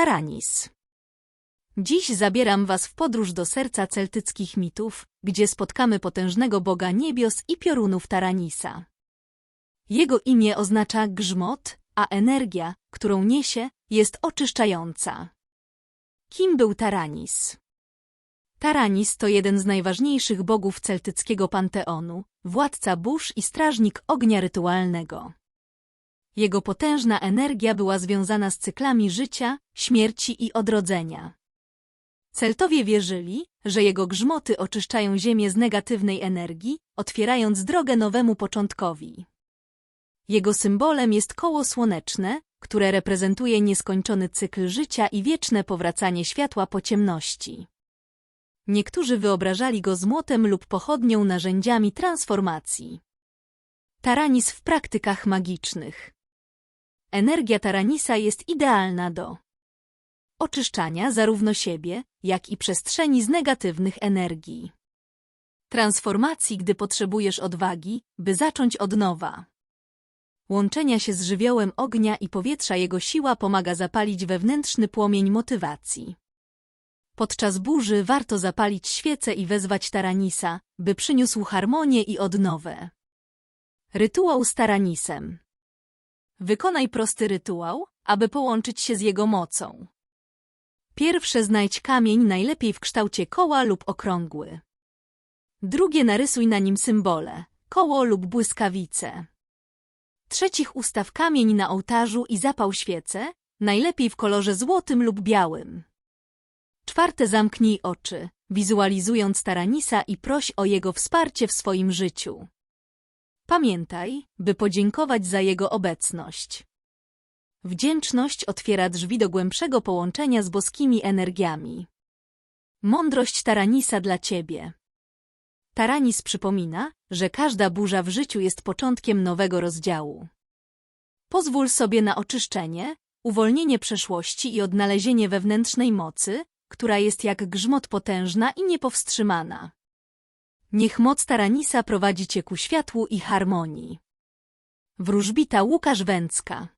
Taranis. Dziś zabieram Was w podróż do serca celtyckich mitów, gdzie spotkamy potężnego boga niebios i piorunów Taranisa. Jego imię oznacza grzmot, a energia, którą niesie, jest oczyszczająca. Kim był Taranis? Taranis to jeden z najważniejszych bogów celtyckiego panteonu, władca burz i strażnik ognia rytualnego. Jego potężna energia była związana z cyklami życia, śmierci i odrodzenia. Celtowie wierzyli, że jego grzmoty oczyszczają ziemię z negatywnej energii, otwierając drogę nowemu początkowi. Jego symbolem jest koło słoneczne, które reprezentuje nieskończony cykl życia i wieczne powracanie światła po ciemności. Niektórzy wyobrażali go z młotem lub pochodnią narzędziami transformacji. Taranis w praktykach magicznych. Energia Taranisa jest idealna do oczyszczania zarówno siebie, jak i przestrzeni z negatywnych energii. Transformacji, gdy potrzebujesz odwagi, by zacząć od nowa. Łączenia się z żywiołem ognia i powietrza jego siła pomaga zapalić wewnętrzny płomień motywacji. Podczas burzy warto zapalić świecę i wezwać Taranisa, by przyniósł harmonię i odnowę. Rytuał z Taranisem Wykonaj prosty rytuał, aby połączyć się z jego mocą. Pierwsze znajdź kamień najlepiej w kształcie koła lub okrągły. Drugie narysuj na nim symbole, koło lub błyskawice. Trzecich ustaw kamień na ołtarzu i zapał świecę, najlepiej w kolorze złotym lub białym. Czwarte zamknij oczy, wizualizując Taranisa i proś o jego wsparcie w swoim życiu. Pamiętaj, by podziękować za jego obecność. Wdzięczność otwiera drzwi do głębszego połączenia z boskimi energiami. Mądrość Taranisa dla ciebie. Taranis przypomina, że każda burza w życiu jest początkiem nowego rozdziału. Pozwól sobie na oczyszczenie, uwolnienie przeszłości i odnalezienie wewnętrznej mocy, która jest jak grzmot potężna i niepowstrzymana. Niech moc Taranisa prowadzi cię ku światłu i harmonii. Wróżbita Łukasz Węcka